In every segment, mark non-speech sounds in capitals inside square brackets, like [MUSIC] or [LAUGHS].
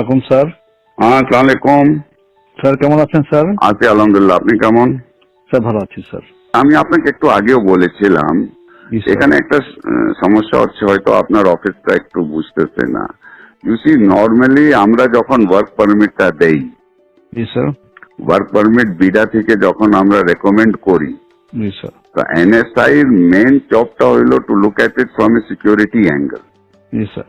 আসসালাম স্যার। হ্যাঁ আসসালামু আলাইকুম স্যার কেমন আছেন স্যার? আছি আলহামদুলিল্লাহ। আপনি কেমন? স্যার ভালো আছি স্যার। আমি আপনাকে একটু আগেও বলেছিলাম এখানে একটা সমস্যা হচ্ছে হয়তো আপনার অফিসটা একটু বুঝতেছে না। ইউ সি নর্মালি আমরা যখন ওয়ার্ক পারমিটটা দেই স্যার। ওয়ার্ক পারমিট বিডা থেকে যখন আমরা রেকমেন্ড করি তো এনএসআই এর মেন জবটা হইল to look at it from a security angle sir.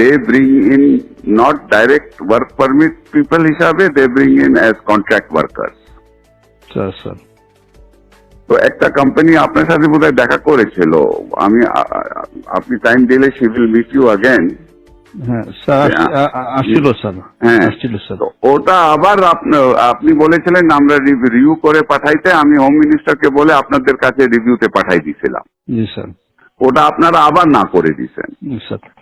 they bring in not direct work permit people হিসাবে in as contract workers sir sir তো একটা কোম্পানি আপনার সাথে বোধহয় দেখা করেছিল। আমি আপনি টাইম দিলে she will meet you again হ্যাঁ স্যার আসছিল স্যার। হ্যাঁ। আসছিল স্যার। ওটা আবার আপনি- বলেছিলেন আমরা রিভিউ করে পাঠাইতে আমি হোম মিনিস্টারকে বলে আপনাদের কাছে রিভিউতে পাঠাই জি স্যার। ওটা আপনারা আবার না করে sir.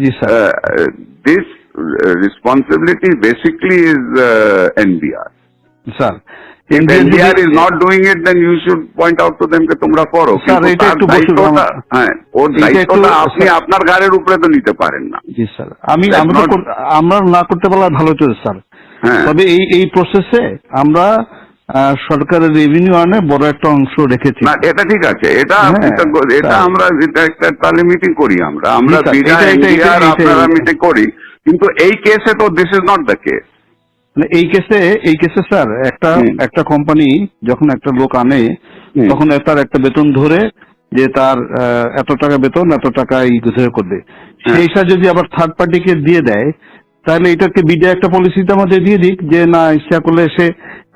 G sir this responsibility basically is NBR sir If NBR NBR যদি- is not doing it, then you should point out to them যে তোমরা করো Sir, এটা একটু বসুন, হ্যাঁ ওর দায়িত্বটা আপনি আপনার ঘাড়ের উপরে তো নিতে পারেন না জি স্যার আমি আমরা আমরা না করতে পারলে ভালো হতো স্যার তবে এই এই প্রসেসে আমরা সরকারের রেভিনিউ আনে বড় একটা অংশ রেখেছি। না এটা ঠিক আছে। এটা হ্যাঁ, এটা আমরা এটা একটা তাহলে মিটিং করি আমরা। আমরা আপনারা মিটিং করি। কিন্তু এই কেসে তো this is not the case এই কেসে এই কেসে স্যার একটা একটা কোম্পানি যখন একটা লোক আনে তখন তার একটা বেতন ধরে যে তার এত টাকা বেতন এত টাকা এই ধরে করবে। হ্যাঁ। সেই হিসাবে যদি আবার থার্ড পার্টিকে দিয়ে দেয় তাহলে এটাকে বিডে একটা পলিসিতে আমাদের দিয়ে দিক যে না ইচ্ছা করলে সে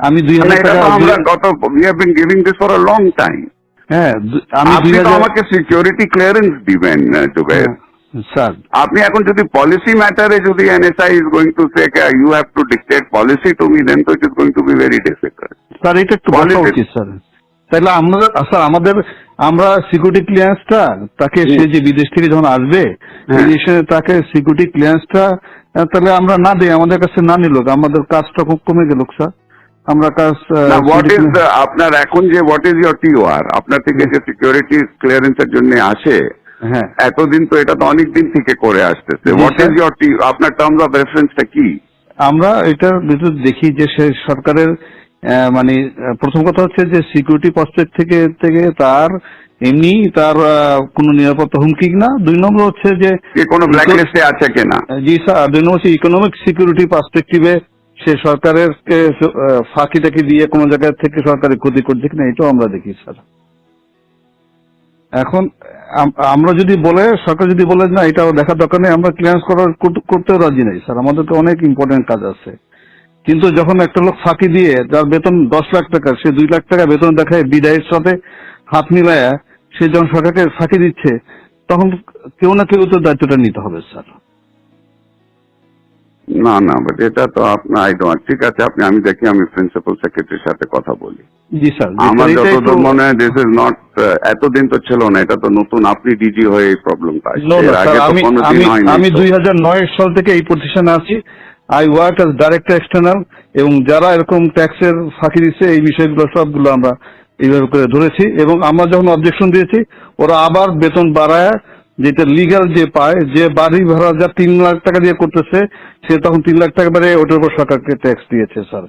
আমি দুই হাজার টাকা আমরা গত we have been giving this for a long time হ্যাঁ আমি আপনি তো আমাকে সিকিউরিটি ক্লিয়ারেন্স দিবেন জুবের হ্যাঁ, স্যার। আপনি এখন যদি পলিসি ম্যাটারে যদি NSI is going to say you have to dictate policy to me then তো it is going to be very difficult sir এটা একটু বলা উচিত স্যার। তাহলে আমরা স্যার আমাদের আমরা সিকিউরিটি ক্লিয়ারেন্সটা তাকে সে যে বিদেশ থেকে যখন আসবে হ্যাঁ। বিদেশে তাকে সিকিউরিটি ক্লিয়ারেন্সটা তাহলে আমরা না দিই আমাদের কাছে না নিল আমাদের কাজটা খুব কমে গেল স্যার। আমরা কাজ হোয়াট ইজ আপনার এখন যে হোয়াট ইজ ইয়োর টিওআর আপনার থেকে যে সিকিউরিটি ক্লিয়ারেন্সের জন্য আসে হ্যাঁ। এতদিন তো এটা তো অনেক দিন থেকে করে আসতেছে। হোয়াট ইজ ইয়োর টি আপনার টার্মস অফ রেফারেন্সটা কি? আমরা এটার ভিতর দেখি যে সে সরকারের মানে প্রথম কথা হচ্ছে যে সিকিউরিটি প্রসপেক্ট থেকে থেকে তার এমনি তার কোনো নিরাপত্তা হুমকি না। দুই নম্বর হচ্ছে যে কোনো ব্ল্যাক লিস্টে আছে কিনা? জি স্যার। দুই নম্বর হচ্ছে ইকোনমিক সিকিউরিটি পার্সপেক্টিভে সে সরকারের ফাঁকি টাকি দিয়ে কোনো জায়গা থেকে সরকারের ক্ষতি করছে কিনা, এটাও আমরা দেখি স্যার। এখন আমরা যদি বলে, সরকার যদি বলে না এটা দেখার দরকার নেই, আমরা ক্লিয়ারেন্স করার করতে- করতেও রাজি নেই স্যার, আমাদের তো অনেক ইম্পর্টেন্ট কাজ আছে। কিন্তু যখন একটা লোক ফাঁকি দিয়ে, যার বেতন দশ লাখ টাকা, সে দুই লাখ টাকা বেতন দেখায় বিদায়ের সাথে হাত মিলায়া, সে যখন সরকারকে ফাঁকি দিচ্ছে, তখন কেউ না কেউ তো দায়িত্বটা নিতে হবে স্যার। না না বাট এটা তো আপনার আই ডোন্ট ঠিক আছে আপনি আমি দেখি আমি প্রিন্সিপাল সেক্রেটারির সাথে কথা বলি। জি স্যার আমার যতদূর মনে হয় দিস ইজ নট এতদিন তো ছিল না এটা তো নতুন আপনি ডিজি হয়ে এই প্রবলেমটা আমি। দুই হাজার নয় সাল থেকে এই প্রতিষ্ঠানে আছি। I work as director external এবং যারা এরকম ট্যাক্সের ফাঁকি দিচ্ছে এই বিষয়গুলো সবগুলো আমরা এইভাবে করে ধরেছি এবং আমরা যখন অবজেকশন দিয়েছি ওরা আবার বেতন বাড়ায় যেটা লিগ্যাল যে পায়, যে বাড়ি ভাড়া যা তিন লাখ টাকা দিয়ে করতেছে, সে তখন তিন লাখ টাকা বাড়ে ওটার উপর সরকারকে ট্যাক্স দিয়েছে স্যার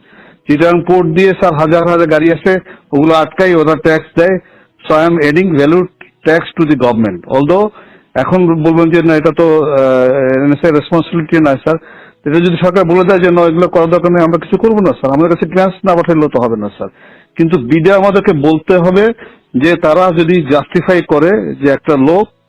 চিটাং পোর্ট দিয়ে স্যার হাজার হাজার গাড়ি আসে, ওগুলো আটকাই ওরা ট্যাক্স দেয় so I am adding value tax to the government although এখন বলবেন যে না, এটা তো রেসপন্সিবিলিটি নয় স্যার এটা যদি সরকার বলে দেয় যে, না, এগুলো করার দরকার নেই, আমরা কিছু করব না স্যার আমাদের কাছে ক্লিয়ারেন্স না পাঠাইলেও তো হবে না স্যার কিন্তু বিডে আমাদেরকে বলতে হবে যে, তারা যদি জাস্টিফাই করে যে একটা লোক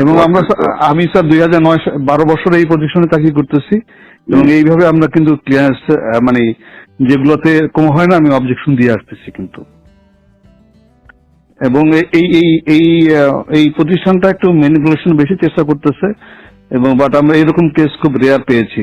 এবং আমরা আমি স্যার দুই হাজার নয় বারো বছর এই পজিশনে চাকরি করতেছি এবং এইভাবে আমরা কিন্তু ক্লিয়ারেন্স মানে যেগুলোতে কম হয় না আমি অবজেকশন দিয়ে আসতেছি কিন্তু। এবং এই এই এই এই প্রতিষ্ঠানটা একটু ম্যানিপুলেশন বেশি চেষ্টা করতেছে এবং বাট আমরা এরকম কেস খুব রেয়ার পেয়েছি।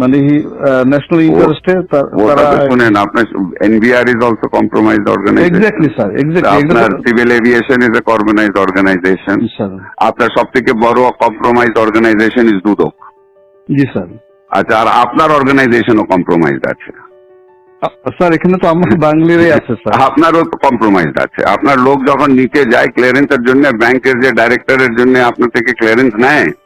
মানে ন্যাশনাল ইন্টারেস্টে ওটা তারা তো শুনেন আপনার NBR is also compromise organization exactly sir আপনার exactly civil aviation is a compromise organization sir আপনার সব থেকে বড় কম্প্রোমাইজ অর্গানাইজেশন ইজ দুদক। জি স্যার আচ্ছা আর আপনার অর্গানাইজেশনও কম্প্রোমাইজ আছে। স্যার এখানে তো আমার বাংলারই আছে স্যার [LAUGHS] আপনারও তো কম্প্রোমাইজ আছে। আপনার লোক যখন নিচে যায় ক্লিয়ারেন্সের জন্য ব্যাংকের যে ডাইরেক্টরের জন্য আপনার থেকে ক্লিয়ারেন্স নেয় স্যার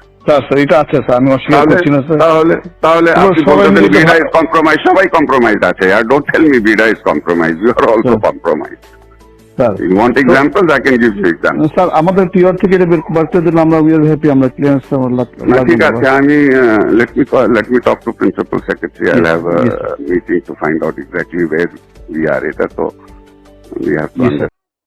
Sir sir এটা আছে স্যার আমি অস্বীকার করছি না স্যার। তাহলে তাহলে আপনি বলতেছেন বিডা ইজ কম্প্রোমাইজ সবাই কম্প্রোমাইজ আছে আর don't tell me BIDA is compromise you are also compromise sir. You want examples I can give you example sir আমাদের টিআর থেকে এটা বের করতে দিলে আমরা উই আর হ্যাপি আমরা ক্লিয়ারেন্স না ঠিক আছে আমি let me let me talk to principal secretary I have sir. Meeting to find out exactly where we are এটা তো উই হ্যাভ টু.